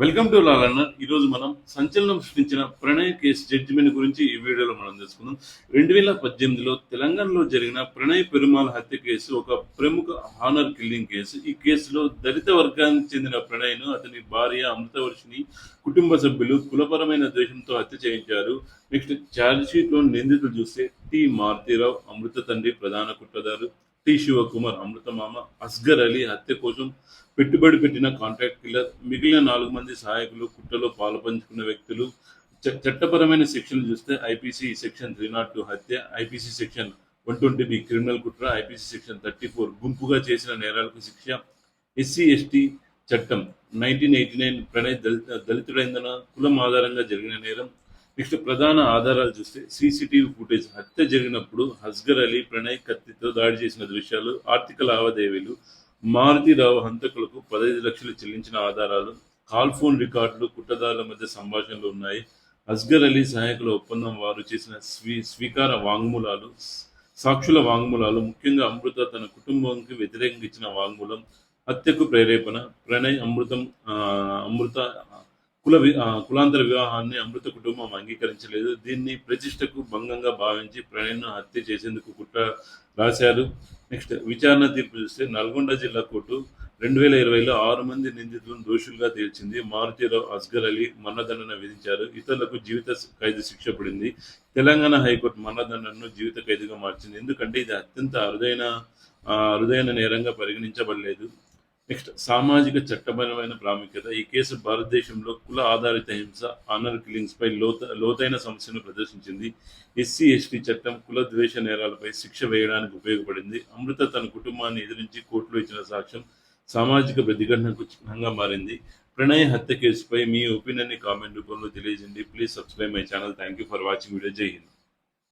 Welcome to లాలన్న. ఈరోజు మనం సంచలనం సృష్టించిన ప్రణయ్ కేసు జడ్జిమెంట్ గురించి ఈ వీడియోలో మనం తెలుసుకుందాం. రెండు వేల పద్దెనిమిదిలో తెలంగాణలో జరిగిన ప్రణయ్ పెరుమాల్ హత్య కేసు ఒక ప్రముఖ హానర్ కిల్లింగ్ కేసు. ఈ కేసులో దళిత వర్గానికి చెందిన ప్రణయ్ను అతని భార్య అమృతవర్షిని కుటుంబ సభ్యులు కులపరమైన ద్వేషంతో హత్య చేయించారు. నెక్స్ట్ ఛార్జ్షీట్లో నిందితులు చూస్తే టి. మారుతీరావు అమృత తండ్రి ప్రధాన కుట్రదారు. టి శివకుమార్ అమృత మామ అస్గర్ అలీ హత్య కోసం పెట్టుబడి పెట్టిన కాంట్రాక్ట్ కిల్లర్ మిగిలిన నాలుగు మంది సహాయకులు కుట్రలో పాల్పంచుకున్న వ్యక్తులు చ- చట్టపరమైన సెక్షన్లు చూస్తే IPC section three nought two హత్య IPC section one twenty B criminal కుట్ర ఐపీసీ సెక్షన్ థర్టీ ఫోర్ గుంపుగా చేసిన నేరాలకు శిక్ష ఎస్సీ ఎస్టీ చట్టం. నైన్టీన్ ఎయిటీ నైన్ ప్రణయ్ దళిత దళితుడైందన కులం ఆధారంగా జరిగిన నేరం నెక్స్ట్ ప్రధాన ఆధారాలు చూస్తే సీసీటీవీ ఫుటేజ్ హత్య జరిగినప్పుడు హస్గర్ అలీ ప్రణయ్ కత్తితో దాడి చేసిన దృశ్యాలు ఆర్థిక లావాదేవీలు మారుతిరావు హంతకులకు పదహైదు లక్షలు చెల్లించిన ఆధారాలు కాల్ ఫోన్ రికార్డులు కుట్టదారుల మధ్య సంభాషణలు ఉన్నాయి. అస్గర్ అలీ సహాయకుల ఒప్పందం వారు చేసిన స్వీ స్వీకార వాంగ్మూలాలు సాక్షుల వాంగ్మూలాలు ముఖ్యంగా అమృత తన కుటుంబానికి వ్యతిరేకంగా ఇచ్చిన వాంగ్మూలం హత్యకు ప్రేరేపణ ప్రణయ్ అమృతం అమృత కుల కులాంతర వివాహాన్ని అమృత కుటుంబం అంగీకరించలేదు. దీన్ని ప్రతిష్టకు భంగంగా భావించి ప్రణయ్ను హత్య చేసేందుకు కుట్ర రాశారు. నెక్స్ట్ విచారణ తీర్పు చూస్తే నల్గొండ జిల్లా కోర్టు రెండు వేల ఇరవైలో ఆరు మంది నిందితులను దోషులుగా తేల్చింది. మారుతీరావు అస్గర్ అలీ మరణదండన విధించారు. ఇతరులకు జీవిత ఖైదు శిక్ష పడింది. తెలంగాణ హైకోర్టు మరణదండనను జీవిత ఖైదుగా మార్చింది. ఎందుకంటే ఇది అత్యంత అరుదైన అరుదైన నేరంగా పరిగణించబడలేదు. నెక్స్ట్ సామాజిక చట్టపరమైన ప్రాముఖ్యత. ఈ కేసు భారతదేశంలో కుల ఆధారిత హింస ఆనర్ కిల్లింగ్స్ పై లోత లోతైన సమస్యను ప్రదర్శించింది. ఎస్సీ ఎస్టీ చట్టం కుల ద్వేష నేరాలపై శిక్ష వేయడానికి ఉపయోగపడింది. అమృత తన కుటుంబాన్ని ఎదిరించి కోర్టులో ఇచ్చిన సాక్ష్యం సామాజిక ప్రతిఘటనకు చిహ్నంగా మారింది. ప్రణయ్ హత్య కేసుపై మీ ఒపీనియన్ని కామెంట్ రూపంలో తెలియజేయండి. Please subscribe my channel. Thank you for watching video. జై హింద్.